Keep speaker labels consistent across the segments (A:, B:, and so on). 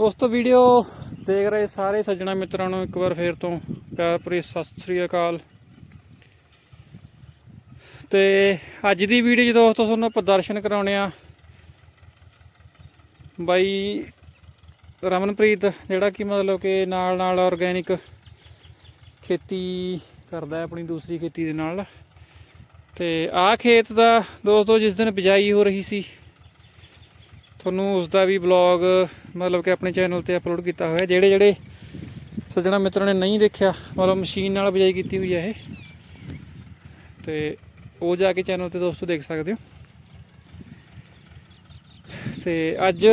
A: ਦੋਸਤੋ ਵੀਡੀਓ ਦੇਖ ਰਹੇ ਸਾਰੇ ਸੱਜਣਾ ਮਿੱਤਰਾਂ ਨੂੰ ਇੱਕ ਵਾਰ ਫੇਰ ਤੋਂ। ਪਿਆਰ ਭਰੀ ਸਤਿ ਸ੍ਰੀ ਅਕਾਲ। ਤੇ ਅੱਜ ਦੀ ਵੀਡੀਓ 'ਚ ਦੋਸਤੋ, ਤੁਹਾਨੂੰ ਆਪਾਂ ਦਰਸ਼ਨ ਕਰਾਉਣੇ ਆ। ਬਾਈ ਰਮਨਪ੍ਰੀਤ, ਜਿਹੜਾ ਕਿ ਮਤਲਬ ਕਿ ਨਾਲ ਨਾਲ ਆਰਗੈਨਿਕ ਖੇਤੀ ਕਰਦਾ ਹੈ, ਆਪਣੀ ਦੂਸਰੀ ਖੇਤੀ ਦੇ ਨਾਲ। ਤੇ ਆਹ ਖੇਤ ਦਾ ਦੋਸਤੋ, ਜਿਸ ਦਿਨ ਬਿਜਾਈ ਹੋ ਰਹੀ ਸੀ ਤੁਹਾਨੂੰ ਉਸ ਦਾ ਵੀ ਵਲੌਗ ਮਤਲਬ ਕਿ ਆਪਣੇ ਚੈਨਲ ਤੇ ਅਪਲੋਡ ਕੀਤਾ ਹੋਇਆ। ਜਿਹੜੇ ਜਿਹੜੇ ਸੱਜਣਾ ਮਿੱਤਰਾਂ ਨੇ ਨਹੀਂ ਦੇਖਿਆ, ਮਤਲਬ ਮਸ਼ੀਨ ਨਾਲ ਬਿਜਾਈ ਕੀਤੀ ਹੋਈ ਹੈ ਇਹ। ਤੇ ਉਹ ਜਾ ਕੇ ਚੈਨਲ ਤੇ ਦੋਸਤੋ ਦੇਖ ਸਕਦੇ ਹੋ। ਤੇ ਅੱਜ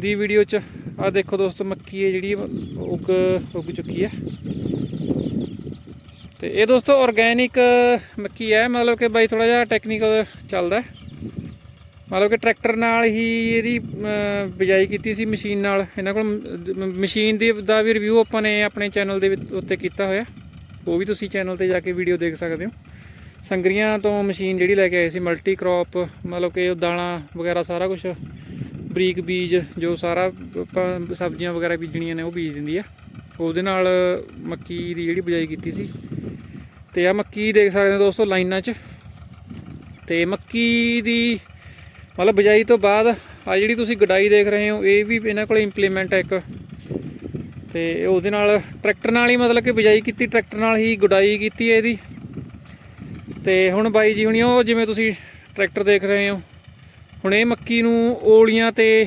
A: ਦੀ ਵੀਡੀਓ ਚ ਆ ਦੇਖੋ ਦੋਸਤੋ, ਮੱਕੀ ਹੈ ਜਿਹੜੀ, ਉੱਗ ਉੱਗ ਚੁੱਕੀ ਹੈ। ਤੇ ਇਹ ਦੋਸਤੋ ਆਰਗੈਨਿਕ ਮੱਕੀ ਹੈ, ਮਤਲਬ ਕਿ ਬਾਈ ਥੋੜਾ ਜਿਹਾ ਟੈਕਨੀਕਲ ਚੱਲਦਾ ਹੈ। ਮਤਲਬ ਕਿ ਟਰੈਕਟਰ ਨਾਲ ਹੀ ਇਹਦੀ ਬਿਜਾਈ ਕੀਤੀ ਸੀ ਮਸ਼ੀਨ ਨਾਲ। ਇਹਨਾਂ ਕੋਲ ਮਸ਼ੀਨ ਦੀ ਦਾ ਵੀ ਰਿਵਿਊ ਆਪਾਂ ਨੇ ਆਪਣੇ ਚੈਨਲ ਦੇ ਉੱਤੇ ਕੀਤਾ ਹੋਇਆ। ਉਹ ਵੀ ਤੁਸੀਂ ਚੈਨਲ ਤੇ ਜਾ ਕੇ ਵੀਡੀਓ ਦੇਖ ਸਕਦੇ ਹੋ। ਸੰਗਰੀਆਂ ਤੋਂ ਮਸ਼ੀਨ ਜਿਹੜੀ ਲੈ ਕੇ ਆਏ ਸੀ ਮਲਟੀ ਕ੍ਰੌਪ ਮਤਲਬ ਕਿ ਉਹ ਦਾਣਾ ਵਗੈਰਾ ਸਾਰਾ ਕੁਝ ਬਰੀਕ ਬੀਜ ਜੋ ਸਾਰਾ ਆਪਾਂ ਸਬਜ਼ੀਆਂ ਵਗੈਰਾ ਬੀਜਣੀਆਂ ਨੇ ਉਹ ਬੀਜ ਦਿੰਦੀ ਆ। ਉਹਦੇ ਨਾਲ ਮੱਕੀ ਦੀ ਜਿਹੜੀ ਬਿਜਾਈ ਕੀਤੀ ਸੀ। ਤੇ ਆ ਮੱਕੀ ਦੇਖ ਸਕਦੇ ਹੋ ਦੋਸਤੋ ਲਾਈਨਾਂ 'ਚ। ਤੇ ਮੱਕੀ ਦੀ ਮਤਲਬ ਬਿਜਾਈ ਤੋਂ ਬਾਅਦ ਆ ਜਿਹੜੀ ਤੁਸੀਂ ਗਡਾਈ ਦੇਖ ਰਹੇ ਹੋ, ਇਹ ਵੀ ਇਹਨਾਂ ਕੋਲ ਇੰਪਲੀਮੈਂਟ ਹੈ ਇੱਕ। ਤੇ ਉਹਦੇ ਨਾਲ ਟਰੈਕਟਰ ਨਾਲ ਹੀ ਮਤਲਬ ਕਿ ਬਿਜਾਈ ਕੀਤੀ, ਟਰੈਕਟਰ ਨਾਲ ਹੀ ਗੁਡਾਈ ਕੀਤੀ ਹੈ ਇਹਦੀ। ਤੇ ਹੁਣ ਬਾਈ ਜੀ ਹੁਣੀ ਉਹ ਜਿਵੇਂ ਤੁਸੀਂ ਟਰੈਕਟਰ ਦੇਖ ਰਹੇ ਹੋ, ਹੁਣ ਇਹ ਮੱਕੀ ਨੂੰ ਓਲੀਆਂ ਤੇ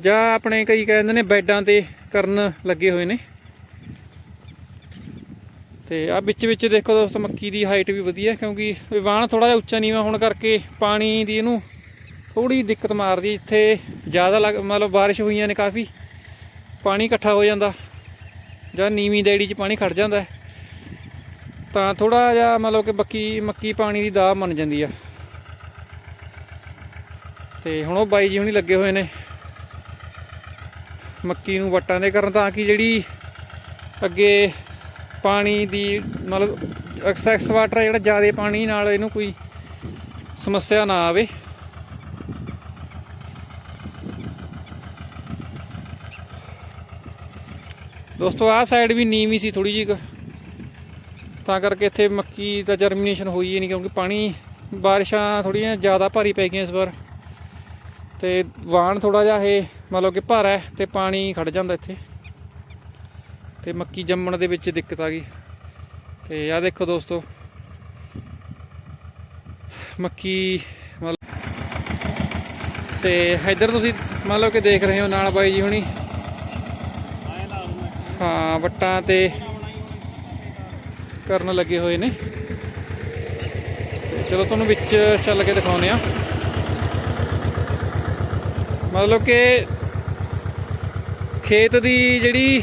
A: ਜਾਂ ਆਪਣੇ ਕਈ ਕਹਿੰਦੇ ਨੇ ਬੈਡਾਂ ਤੇ ਕਰਨ ਲੱਗੇ ਹੋਏ ਨੇ। ਤੇ ਆ ਵਿੱਚ ਵਿੱਚ ਦੇਖੋ ਦੋਸਤੋ, ਮੱਕੀ ਦੀ ਹਾਈਟ ਵੀ ਵਧੀਆ, ਕਿਉਂਕਿ ਇਹ ਵਾਹਣ ਥੋੜਾ ਜਿਹਾ ਉੱਚਾ ਨੀਵਾਂ ਹੋਣ ਕਰਕੇ ਪਾਣੀ ਦੀ ਇਹਨੂੰ ਥੋੜੀ ਦਿੱਕਤ ਮਾਰਦੀ ਇੱਥੇ। ਜ਼ਿਆਦਾ ਲੱਗ, ਮਤਲਬ ਬਾਰਿਸ਼ ਹੋਈਆਂ ਨੇ ਕਾਫੀ। ਪਾਣੀ ਇਕੱਠਾ ਹੋ ਜਾਂਦਾ। ਜਾਂ ਨੀਵੀਂ ਡੈੜੀ 'ਚ ਪਾਣੀ ਖੜ ਜਾਂਦਾ। ਤਾਂ ਥੋੜਾ ਜਿਹਾ ਮਤਲਬ ਕਿ ਬੱਕੀ ਮੱਕੀ ਪਾਣੀ ਦੀ ਦਾਬ ਮੰਨ ਜਾਂਦੀ ਆ। ਤੇ ਹੁਣ ਉਹ ਬਾਈ ਜੀ ਹੁਣੀ ਲੱਗੇ ਹੋਏ ਨੇ। ਮੱਕੀ ਨੂੰ ਵੱਟਾਂ ਦੇ ਕਰਨ ਤਾਂ ਕਿ ਜਿਹੜੀ ਅੱਗੇ ਪਾਣੀ ਦੀ ਮਤਲਬ ਐਕਸੈਸ ਵਾਟਰ ਜਿਹੜਾ, ਜ਼ਿਆਦਾ ਪਾਣੀ ਨਾਲ ਇਹਨੂੰ ਕੋਈ ਸਮੱਸਿਆ ਨਾ ਆਵੇ। ਦੋਸਤੋ, ਆਹ ਸਾਈਡ ਵੀ ਨੀਵੀਂ ਸੀ ਥੋੜੀ ਜਿਹੀ ਤਾਂ ਕਰਕੇ ਇੱਥੇ ਮੱਕੀ ਦਾ ਜਰਮੀਨੇਸ਼ਨ ਹੋਈ ਹੀ ਨਹੀਂ ਕਿਉਂਕਿ ਪਾਣੀ, ਬਾਰਿਸ਼ਾਂ ਥੋੜੀਆਂ ਜ਼ਿਆਦਾ ਭਾਰੀ ਪੈ ਗਈਆਂ ਇਸ ਵਾਰ। ਤੇ ਵਾਣ ਥੋੜਾ ਜਿਹਾ ਇਹ ਮਤਲਬ ਕਿ ਭਾਰਾ ਹੈ ਤੇ ਪਾਣੀ ਖੜ ਜਾਂਦਾ ਇੱਥੇ। ਤੇ ਮੱਕੀ ਜੰਮਣ ਦੇ ਵਿੱਚ ਦਿੱਕਤ ਆ ਗਈ। ਤੇ ਆਹ ਦੇਖੋ ਦੋਸਤੋ, ਮੱਕੀ ਮਤਲਬ ਤੇ ਇੱਧਰ ਤੁਸੀਂ ਮੰਨ ਕਿ ਦੇਖ ਰਹੇ ਹੋ ਨਾਲ ਬਾਈ ਜੀ ਹੁਣੀ। ਹਾਂ, ਵੱਟਾਂ ਤੇ ਕਰਨ ਲੱਗੇ ਹੋਏ ਨੇ। ਚਲੋ, ਤੁਹਾਨੂੰ ਵਿੱਚ ਚੱਲ ਕੇ ਦਿਖਾਉਂਦੇ ਆ ਮਤਲਬ ਕਿ ਖੇਤ ਦੀ ਜਿਹੜੀ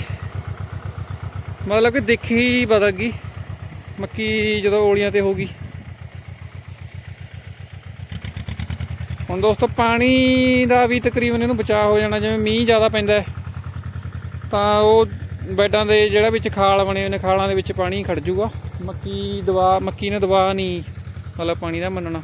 A: ਮਤਲਬ ਕਿ ਦਿੱਖ ਹੀ ਬਦਲ ਗਈ। ਮੱਕੀ ਜਦੋਂ ਓਲੀਆਂ ਤੇ ਹੋ ਗਈ। ਹੁਣ ਦੋਸਤੋ, ਪਾਣੀ ਦਾ ਵੀ ਤਕਰੀਬਨ ਇਹਨੂੰ ਬਚਾਅ ਹੋ ਜਾਣਾ। ਜਿਵੇਂ ਮੀਂਹ ਜ਼ਿਆਦਾ ਪੈਂਦਾ ਤਾਂ ਉਹ ਬੈਡਾਂ ਦੇ ਜਿਹੜਾ ਵਿੱਚ ਖਾਲ ਬਣੇ ਹੋਏ ਨੇ, ਖਾਲਾਂ ਦੇ ਵਿੱਚ ਪਾਣੀ ਖੜ ਜੂਗਾ। ਮੱਕੀ ਦਵਾ, ਮੱਕੀ ਨੇ ਦਵਾ ਨਹੀਂ ਮਤਲਬ ਪਾਣੀ ਦਾ ਮੰਨਣਾ।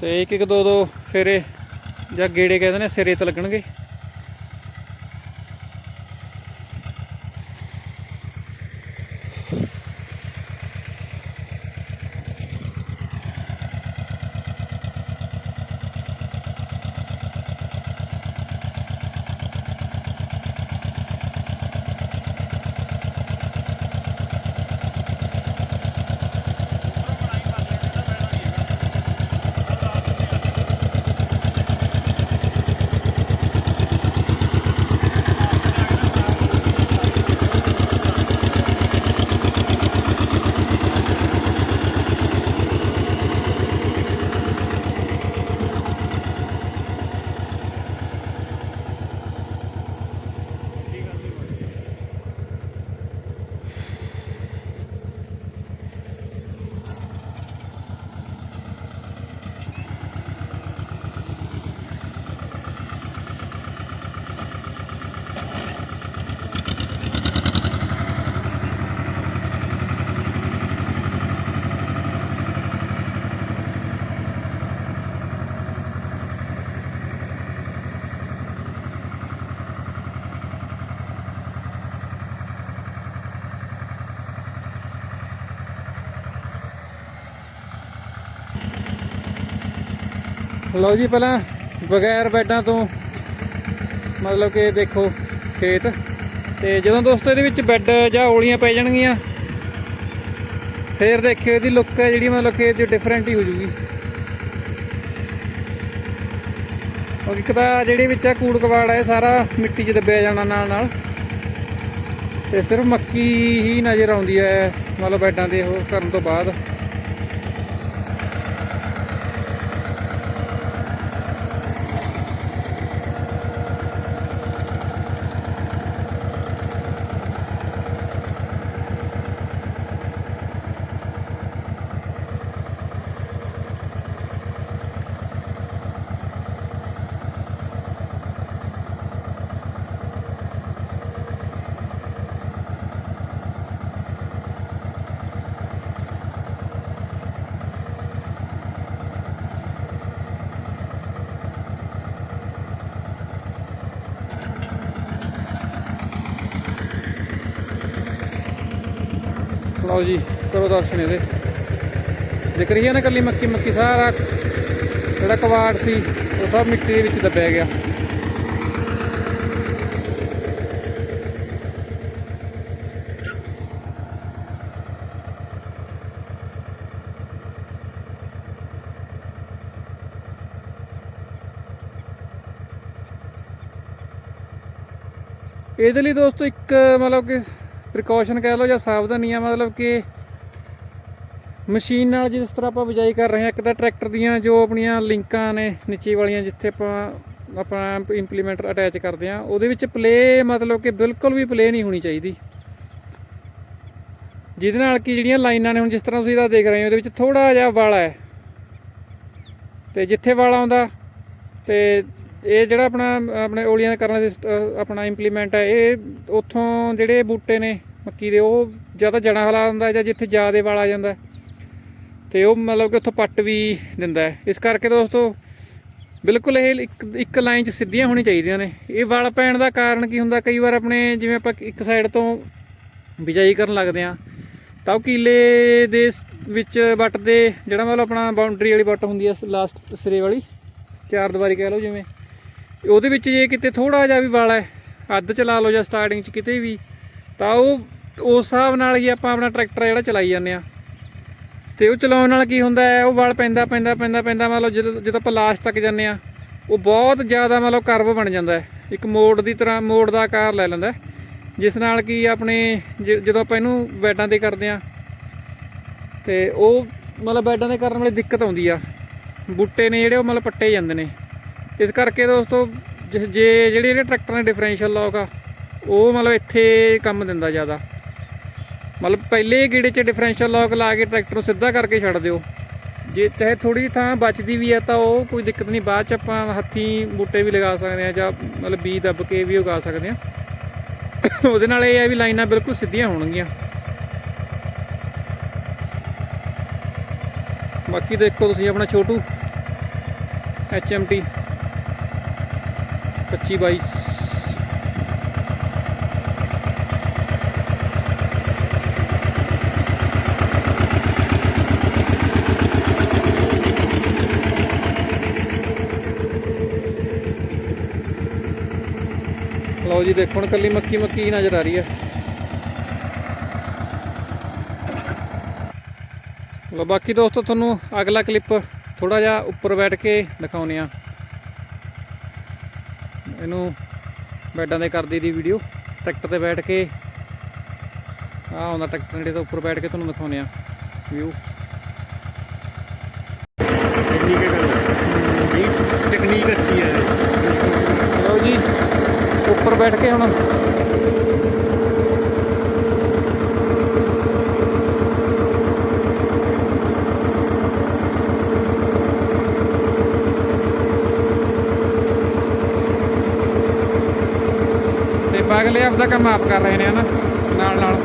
A: ਤੇ ਇੱਕ ਇੱਕ ਦੋ ਦੋ ਫੇਰੇ ਜਾਂ ਗੇੜੇ ਕਹਿੰਦੇ ਨੇ, ਸਿਰੇ ਤੇ ਲੱਗਣਗੇ। ਲਓ ਜੀ ਪਹਿਲਾਂ ਬਗੈਰ ਬੈਡਾਂ ਤੋਂ ਮਤਲਬ ਕਿ ਦੇਖੋ ਖੇਤ। ਤੇ ਜਦੋਂ ਦੋਸਤੋ ਇਹਦੇ ਵਿੱਚ ਬੈੱਡ ਜਾਂ ਔਲੀਆਂ ਪੈ ਜਾਣਗੀਆਂ, ਫੇਰ ਦੇਖਿਓ ਇਹਦੀ ਲੁੱਕ ਹੈ ਜਿਹੜੀ ਮਤਲਬ ਕਿ ਇਹਦੀ ਡਿਫਰੈਂਟ ਹੀ ਹੋ ਜੂਗੀ। ਉਹ ਇੱਕ ਤਾਂ ਜਿਹੜੇ ਵਿੱਚ ਆ ਕੂੜ ਕਵਾੜ ਹੈ ਸਾਰਾ ਮਿੱਟੀ 'ਚ ਦੱਬਿਆ ਜਾਣਾ ਨਾਲ ਨਾਲ। ਤੇ ਸਿਰਫ ਮੱਕੀ ਹੀ ਨਜ਼ਰ ਆਉਂਦੀ ਹੈ ਮਤਲਬ ਬੈਡਾਂ ਦੇ ਉਹ ਕਰਨ ਤੋਂ ਬਾਅਦ। ਲਓ ਜੀ, ਕਰੋ ਦਰਸ਼ਨ ਇਹਦੇ। ਦਿਖ ਰਹੀ ਹੈ ਨਾ ਕੱਲੀ ਮੱਕੀ ਮੱਕੀ ਸਾਰਾ ਜਿਹੜਾ ਕਵਾੜ ਸੀ, ਉਹ ਸਭ ਮਿੱਟੀ ਦੇ ਵਿੱਚ ਦੱਬਿਆ ਗਿਆ। ਇਹਦੇ ਲਈ ਦੋਸਤੋ ਇੱਕ, ਮਤਲਬ ਕਿ ਪ੍ਰੀਕਾਸ਼ਨ ਕਹਿ ਲਓ ਜਾਂ ਸਾਵਧਾਨੀ ਆ, ਮਤਲਬ ਕਿ ਮਸ਼ੀਨ ਨਾਲ ਜਿਸ ਤਰ੍ਹਾਂ ਆਪਾਂ ਬਿਜਾਈ ਕਰ ਰਹੇ ਹਾਂ, ਇੱਕ ਤਾਂ ਟਰੈਕਟਰ ਦੀਆਂ ਜੋ ਆਪਣੀਆਂ ਲਿੰਕਾਂ ਨੇ ਨੀਚੇ ਵਾਲੀਆਂ ਜਿੱਥੇ ਆਪਾਂ ਆਪਾਂ ਇੰਪਲੀਮੈਂਟਰ ਅਟੈਚ ਕਰਦੇ ਆ ਉਹਦੇ ਵਿੱਚ ਪਲੇ ਮਤਲਬ ਕਿ ਬਿਲਕੁਲ ਵੀ ਪਲੇ ਨਹੀਂ ਹੋਣੀ ਚਾਹੀਦੀ। ਜਿਹਦੇ ਨਾਲ ਕਿ ਜਿਹੜੀਆਂ ਲਾਈਨਾਂ ਨੇ, ਹੁਣ ਜਿਸ ਤਰ੍ਹਾਂ ਤੁਸੀਂ ਇਹਦਾ ਦੇਖ ਰਹੇ ਹੋ ਉਹਦੇ ਵਿੱਚ ਥੋੜਾ ਜਿਹਾ ਵਾਲਾ ਹੈ। ਤੇ ਜਿੱਥੇ ਵਾਲਾ ਆਉਂਦਾ, ਤੇ ਇਹ ਜਿਹੜਾ ਆਪਣਾ, ਆਪਣੇ ਓਲੀਆਂ ਕਰਨ ਦਾ ਸਿਸਟ- ਆਪਣਾ ਇੰਪਲੀਮੈਂਟ ਹੈ, ਇਹ ਉੱਥੋਂ ਜਿਹੜੇ ਬੂਟੇ ਨੇ ਮੱਕੀ ਦੇ, ਉਹ ਜ਼ਿਆਦਾ ਜੜਾਂ ਹਲਾ ਦਿੰਦਾ ਜਾਂ ਜਿੱਥੇ ਜ਼ਿਆਦਾ ਵਾਲ ਆ ਜਾਂਦਾ। ਤੇ ਉਹ ਮਤਲਬ ਕਿ ਉੱਥੋਂ ਪੱਟ ਵੀ ਦਿੰਦਾ ਹੈ। ਇਸ ਕਰਕੇ ਦੋਸਤੋ, ਬਿਲਕੁਲ ਇਹ ਇੱਕ ਇੱਕ ਲਾਈਨ 'ਚ ਸਿੱਧੀਆਂ ਹੋਣੀ ਚਾਹੀਦੀਆਂ ਨੇ। ਇਹ ਵਲ ਪੈਣ ਦਾ ਕਾਰਨ ਕੀ ਹੁੰਦਾ? ਕਈ ਵਾਰ ਆਪਣੇ ਜਿਵੇਂ ਆਪਾਂ ਇੱਕ ਸਾਈਡ ਤੋਂ ਬਿਜਾਈ ਕਰਨ ਲੱਗਦੇ ਆ ਤਾਂ ਉਹ ਕੀਲੇ ਦੇ ਵਿੱਚ ਵੱਟ ਦੇ, ਜਿਹੜਾ ਮਤਲਬ ਆਪਣਾ ਬਾਉਂਡਰੀ ਵਾਲੀ ਵੱਟ ਹੁੰਦੀ ਹੈ ਲਾਸਟ ਸਿਰੇ ਵਾਲੀ, ਚਾਰ ਦੀਵਾਰੀ ਕਹਿ ਲਓ ਜਿਵੇਂ। ਉਹਦੇ ਵਿੱਚ ਜੇ ਕਿਤੇ ਥੋੜਾ ਜਿਹਾ ਵੀ ਵਾਲ ਹੈ, ਅੱਧ ਚਲਾ ਲਓ ਜਾਂ ਸਟਾਰਟਿੰਗ 'ਚ ਕਿਤੇ ਵੀ, ਤਾਂ ਉਹ, ਉਸ ਹਿਸਾਬ ਨਾਲ ਹੀ ਆਪਾਂ ਆਪਣਾ ਟਰੈਕਟਰ ਜਿਹੜਾ ਚਲਾਈ ਜਾਂਦੇ ਆ ਤੇ ਉਹ ਚਲਾਉਣ ਨਾਲ ਕੀ ਹੁੰਦਾ ਹੈ, ਉਹ ਵਲ ਪੈਂਦਾ ਪੈਂਦਾ ਪੈਂਦਾ ਪੈਂਦਾ ਮਤਲਬ ਜਦੋਂ ਜਦੋਂ ਆਪਾਂ ਲਾਸਟ ਤੱਕ ਜਾਂਦੇ ਆ ਉਹ ਬਹੁਤ ਜ਼ਿਆਦਾ ਮਤਲਬ ਕਰਵ ਬਣ ਜਾਂਦਾ ਹੈ। ਇੱਕ ਮੋੜ ਦੀ ਤਰ੍ਹਾਂ ਮੋੜ ਦਾ ਆਕਾਰ ਲੈ ਲੈਂਦਾ ਜਿਸ ਨਾਲ ਕੀ ਆਪਣੇ, ਜ- ਜਦੋਂ ਆਪਾਂ ਇਹਨੂੰ ਬੈਡਾਂ ਤੇ ਕਰਦੇ ਆ ਤੇ ਉਹ ਮਤਲਬ ਬੈਡਾਂ ਦੇ ਕਰਨ ਵਾਲੀ ਦਿੱਕਤ ਆਉਂਦੀ ਆ। ਬੂਟੇ ਨੇ ਜਿਹੜੇ ਉਹ ਮਤਲਬ ਪੱਟੇ ਜਾਂਦੇ ਨੇ। ਇਸ ਕਰਕੇ ਦੋਸਤੋ, ਜ- ਜੇ ਜਿਹੜੇ ਜਿਹੜੇ ਟਰੈਕਟਰ ਨੇ ਡਿਫਰੈਂਸ਼ੀਅਲ ਲੌਕ ਆ, ਉਹ ਮਤਲਬ ਇੱਥੇ ਕੰਮ ਦਿੰਦਾ ਜ਼ਿਆਦਾ। ਮਤਲਬ ਪਹਿਲੇ ਗੇੜੇ 'ਚ ਡਿਫਰੈਂਸ਼ੀਅਲ ਲੌਕ ਲਾ ਕੇ ਟਰੈਕਟਰ ਨੂੰ ਸਿੱਧਾ ਕਰਕੇ ਛੱਡ ਦਿਓ। ਜੇ ਚਾਹੇ ਥੋੜੀ ਥਾਂ ਬਚਦੀ ਵੀ ਹੈ ਤਾਂ ਉਹ ਕੋਈ ਦਿੱਕਤ ਨਹੀਂ, ਬਾਅਦ 'ਚ ਆਪਾਂ ਹੱਥੀਂ ਬੂਟੇ ਵੀ ਲਗਾ ਸਕਦੇ ਆ ਜਾਂ ਮਤਲਬ ਬੀ ਦੱਬ ਕੇ ਵੀ ਉਗਾ ਸਕਦੇ ਆ ਉਹਦੇ ਨਾਲ ਇਹ ਹੈ ਵੀ ਲਾਈਨਾਂ ਬਿਲਕੁਲ ਸਿੱਧੀਆਂ ਹੋਣਗੀਆਂ। ਬਾਕੀ ਦੇਖੋ ਤੁਸੀਂ ਆਪਣਾ ਛੋਟੂ HMT 25 ਬਾਈ ਲਓ ਜੀ, ਦੇਖੋ ਹੁਣ ਕੱਲੀ ਮੱਕੀ ਮੱਕੀ ਹੀ ਨਜ਼ਰ ਆ ਰਹੀ ਹੈ। ਲਓ, ਬਾਕੀ ਦੋਸਤੋ, ਤੁਹਾਨੂੰ ਅਗਲਾ ਕਲਿੱਪ ਥੋੜਾ ਜਿਹਾ ਉੱਪਰ ਬੈਠ ਕੇ ਦਿਖਾਉਨੇ ਆ ਇਹਨੂੰ ਬੈਡਾਂ ਦੇ ਕਰਦੀ ਦੀ ਵੀਡੀਓ ਟਰੈਕਟਰ ਤੇ ਬੈਠ ਕੇ। ਆ ਆਉਂਦਾ ਟਰੈਕਟਰ ਨੇੜੇ ਤੋਂ ਉੱਪਰ ਬੈਠ ਕੇ ਤੁਹਾਨੂੰ ਦਿਖਾਉਨੇ ਆ ਵਿਊ
B: ਟੈਕਨੀਕ ਹੈ ਗੱਲ ਜੀ ਟੈਕਨੀਕ ਅੱਛੀ ਹੈ।
A: ਲਓ ਜੀ ਉੱਪਰ ਬੈਠ ਕੇ ਹੁਣ। ਤੇ ਬਾਗਲੇ ਆਪਦਾ ਕੰਮ ਆਪ ਕਰ ਰਹੇ ਨੇ ਹਨਾ ਨਾਲ ਨਾਲ।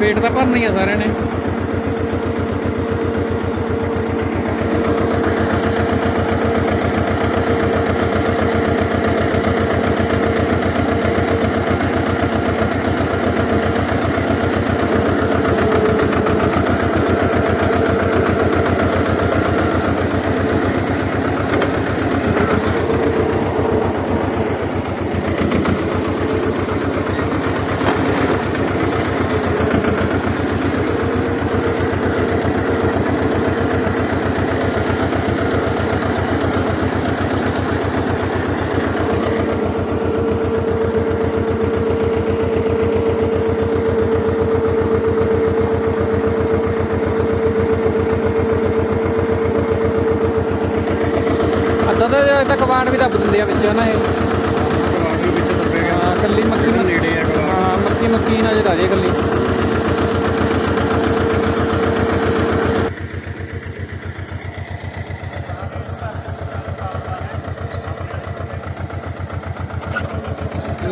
A: ਪੇਟ ਤਾਂ ਭਰਨਾ ਹੀ ਆ ਸਾਰਿਆਂ ਨੇ ਆ ਨਾ ਇਹ
B: ਕਲਾਸ ਦੇ ਵਿੱਚ ਦੱਬੇਗਾ
A: ਹਾਂ ਕੱਲੀ ਮੱਕੀ
B: ਨੇੜੇ ਆ
A: ਹਾਂ ਮੱਕੀ ਮੱਕੀ ਨਜ਼ਰ ਆ ਰਹੀ ਕੱਲੀ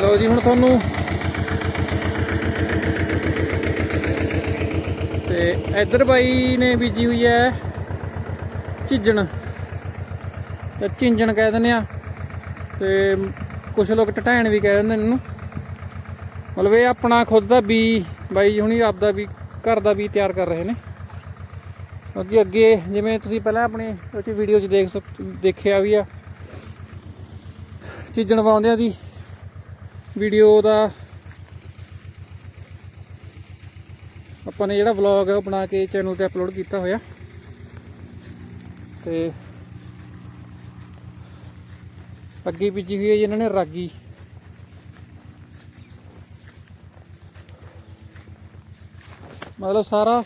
A: ਲਓ ਜੀ ਹੁਣ ਤੁਹਾਨੂੰ ਤੇ ਇੱਧਰ ਬਾਈ ਨੇ ਬੀਜੀ ਹੋਈ ਹੈ ਝਿੱਜਣ। ਤੇ ਝਿੰਜਣ ਕਹਿ ਦਿੰਦੇ ਆ। ਤੇ ਕੁਝ ਲੋਕ ਟਟੈਣ ਵੀ ਕਹਿ ਦਿੰਦੇ ਨੇ ਇਹਨੂੰ। ਮਤਲਬ ਇਹ ਆਪਣਾ ਖੁਦ ਦਾ ਬੀ, ਬਾਈ ਹੁਣੀ ਆਪਦਾ ਵੀ ਘਰ ਦਾ ਵੀ ਤਿਆਰ ਕਰ ਰਹੇ ਨੇ। ਅੱਗੇ ਅੱਗੇ ਜਿਵੇਂ ਤੁਸੀਂ ਪਹਿਲਾਂ ਆਪਣੇ ਉਹ 'ਚ ਵੀਡੀਓ 'ਚ ਦੇਖ ਸਕ, ਦੇਖਿਆ ਵੀ ਆ। ਚੀਜ਼ਣ ਪਾਉਂਦਿਆਂ ਦੀ ਵੀਡੀਓ ਦਾ ਆਪਾਂ ਨੇ ਜਿਹੜਾ ਵਲੌਗ ਹੈ ਉਹ ਬਣਾ ਕੇ ਚੈਨਲ ਤੇ ਅਪਲੋਡ ਕੀਤਾ ਹੋਇਆ। ਤੇ ਅੱਗੇ ਬੀਜੀ ਹੋਈ ਹੈ ਜੀ, ਇਹਨਾਂ ਨੇ ਰਾਗੀ। ਮਤਲਬ ਸਾਰਾ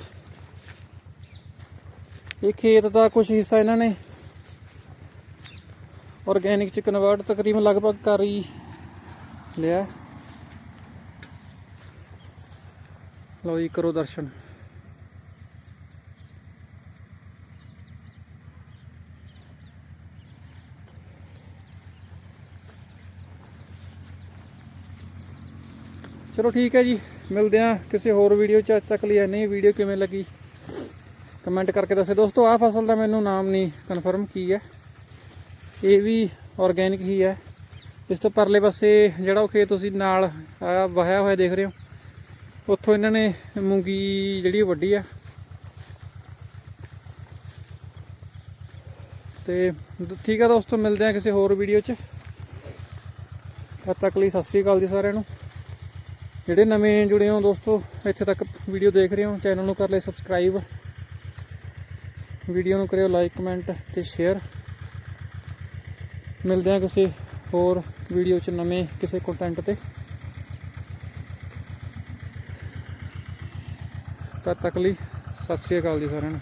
A: ਇਹ ਖੇਤ ਦਾ ਕੁਝ ਹਿੱਸਾ ਇਹਨਾਂ ਨੇ ਆਰਗੈਨਿਕ ਚ ਕਨਵਰਟ ਤਕਰੀਬਨ ਲਗਭਗ ਕਰ ਹੀ ਲਿਆ। ਲਓ ਜੀ, ਕਰੋ ਦਰਸ਼ਨ। ਚਲੋ ਠੀਕ ਹੈ ਜੀ, ਮਿਲਦੇ ਆ ਕਿਸੇ ਹੋਰ ਵੀਡੀਓ ਚ, ਅੱਜ ਤੱਕ ਲਈ ਇੰਨੀ ਵੀਡੀਓ ਕਿਵੇਂ ਲੱਗੀ? ਕਮੈਂਟ ਕਰਕੇ ਦੱਸਿਓ। ਦੋਸਤੋ, ਆਹ ਫਸਲ ਦਾ ਮੈਨੂੰ ਨਾਮ ਨਹੀਂ ਕਨਫਰਮ ਕੀ ਹੈ। ਇਹ ਵੀ ਆਰਗੈਨਿਕ ਹੀ ਹੈ। ਇਸ ਤੋਂ ਪਰਲੇ ਪਾਸੇ ਜਿਹੜਾ ਉਹ ਖੇਤ ਤੁਸੀਂ ਨਾਲ ਆ ਵਹਾਇਆ ਹੋਇਆ ਦੇਖ ਰਹੇ ਹੋ, ਉੱਥੋਂ ਇਹਨਾਂ ਨੇ ਮੂੰਗੀ ਜਿਹੜੀ ਉਹ ਵੱਡੀ ਆ। ਤੇ ਠੀਕ ਆ ਦੋਸਤੋ, ਮਿਲਦੇ ਆ ਕਿਸੇ ਹੋਰ ਵੀਡੀਓ 'ਚ। ਤਦ ਤੱਕ ਲਈ ਸਤਿ ਸ੍ਰੀ ਅਕਾਲ ਜੀ ਸਾਰਿਆਂ ਨੂੰ। ਜਿਹੜੇ ਨਵੇਂ ਜੁੜੇ ਹੋ ਦੋਸਤੋ, ਇੱਥੇ ਤੱਕ ਵੀਡੀਓ ਦੇਖ ਰਹੇ ਹੋ ਚੈਨਲ ਨੂੰ ਕਰ ਲਈ ਸਬਸਕ੍ਰਾਈਬ ਵੀਡੀਓ ਨੂੰ ਕਰਿਓ ਲਾਈਕ ਕਮੈਂਟ ਤੇ ਸ਼ੇਅਰ ਮਿਲਦੇ ਹਾਂ ਕਿਸੇ ਹੋਰ ਵੀਡੀਓ 'ਚ ਨਵੇਂ ਕਿਸੇ ਕੰਟੈਂਟ ਤੇ। ਤਦ ਤੱਕ ਲਈ ਸਤਿ ਸ੍ਰੀ ਅਕਾਲ ਜੀ ਸਾਰਿਆਂ ਨੂੰ।